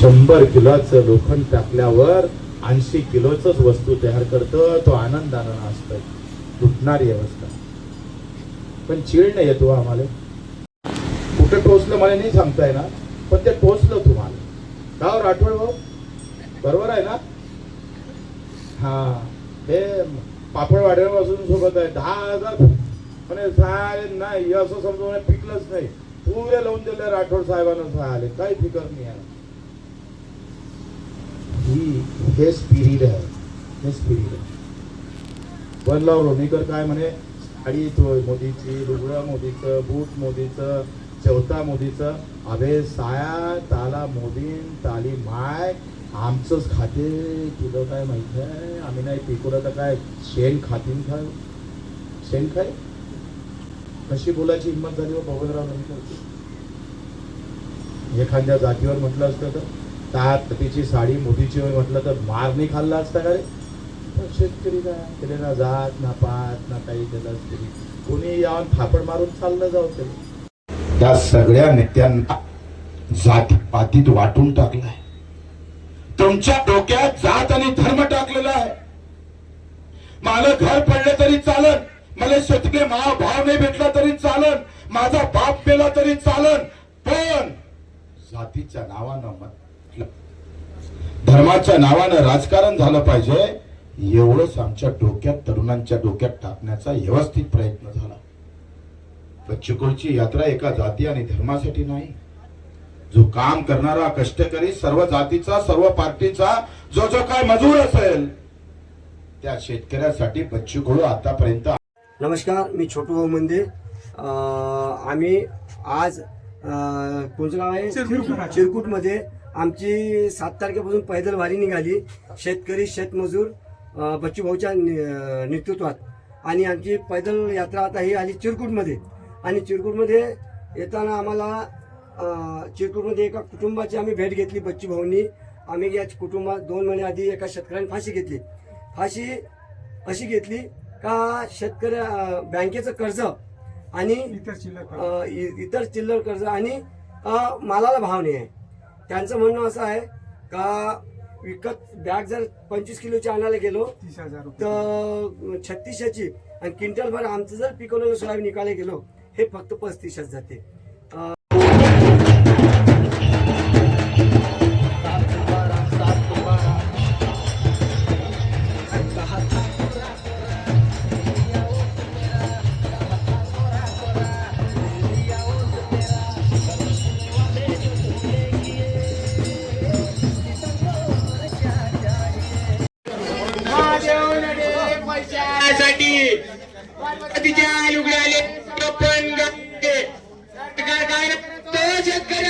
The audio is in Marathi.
शंभर किलोचं लोखंड टाकल्यावर ऐंशी किलोच वस्तू तयार करतं तो आनंदानं असतो तुटणारी अवस्था. पण चीड नाही येतो हो आम्हाला. कुठं टोचलं मला नाही सांगता येणार पण ते टोचलं तुम्हाला. का हो राठोड भाऊ? बरोबर आहे ना? हा हे पापड वाढवण्यापासून सोबत आहे. दहा हजार म्हणे सहाय नाही असं समजून पिकलंच नाही. पुरे लावून दिले राठोड साहेबांना सहायले काही फिकर नाही आहे. ही हे स्पिरिट आहे हे स्पिरिट आहे बनलाव लोणीकर काय म्हणे? साडी तो मोदीची लुगडं मोदीचं बूट मोदीचं चौथा मोदीचं. अभे साया ताला मोदीन ताली माय आमचंच खाते. तुझं काय माहीत आहे? आम्ही नाही पिकवलं तर काय? शेण खातीन खाय शेण खाय कशी बोलायची हिंमत झाली व बबनराव लोणीकर एखाद्या जातीवर म्हटलं असतं तर? तात तिची साडी मोदीची म्हटलं तर मार नाही खाल्ला असता का रे शेतकरी काय? त्याला ना जात ना पात ना काही त्याला कोणी यावं थापड मारून चाललं जाऊ त्याला त्या सगळ्या नेत्यांना जाती पातीत वाटून टाकलाय. तुमच्या डोक्यात जात आणि धर्म टाकलेला आहे. मला घर पडलं तरी चालन. मला शेतकरी मा भाव नाही भेटला तरी चालन. माझा बाप मेला तरी चालन. पण जातीच्या नावानं म्हटलं धर्माच्या नावानं राजकारण झालं पाहिजे एवढंच आमच्या डोक्यात तरुणांच्या डोक्यात टाकण्याचा व्यवस्थित प्रयत्न झाला. बच्चूकडची यात्रा एका जाती आणि धर्मासाठी नाही. जो काम करणारा कष्टकरी सर्व जातीचा सर्व पार्टीचा जो जो काय मजूर असेल त्या शेतकऱ्यासाठी बच्चू आतापर्यंत नमस्कार मी छोटू भाऊ मंदे. अं, आम्ही आज कोणचं गाव आहे? चिरकुटमध्ये आमची सात तारखेपासून पैदल वारी निघाली. शेतकरी शेतमजूर अं, बच्चू भाऊच्या नि- नेतृत्वात. आणि आमची पैदल यात्रा आता ही आली चिरकुटमध्ये. आणि चिरकुटमध्ये येताना आम्हाला चिरकुटमध्ये एका कुटुंबाची आम्ही भेट घेतली बच्चू भाऊंनी. आम्ही या कुटुंबात दोन महिने आधी एका शेतकऱ्याने फाशी घेतली. फाशी अशी घेतली का शेतकऱ्या बँकेचं कर्ज आणि इतर चिल्लर कर्ज. आणि मालाला भाव नाही आहे. त्यांचं म्हणणं असं आहे का विकत बॅग जर पंचवीस किलोची आणायला गेलो तीस हजार तर छत्तीसशेची आणि क्विंटलभर आमचं जर पिकवलेलं सोयाबीन निकाले गेलो हे फक्त पस्तीसशेच जाते. करण्यासाठी तिच्या आले पण काय शेतकरी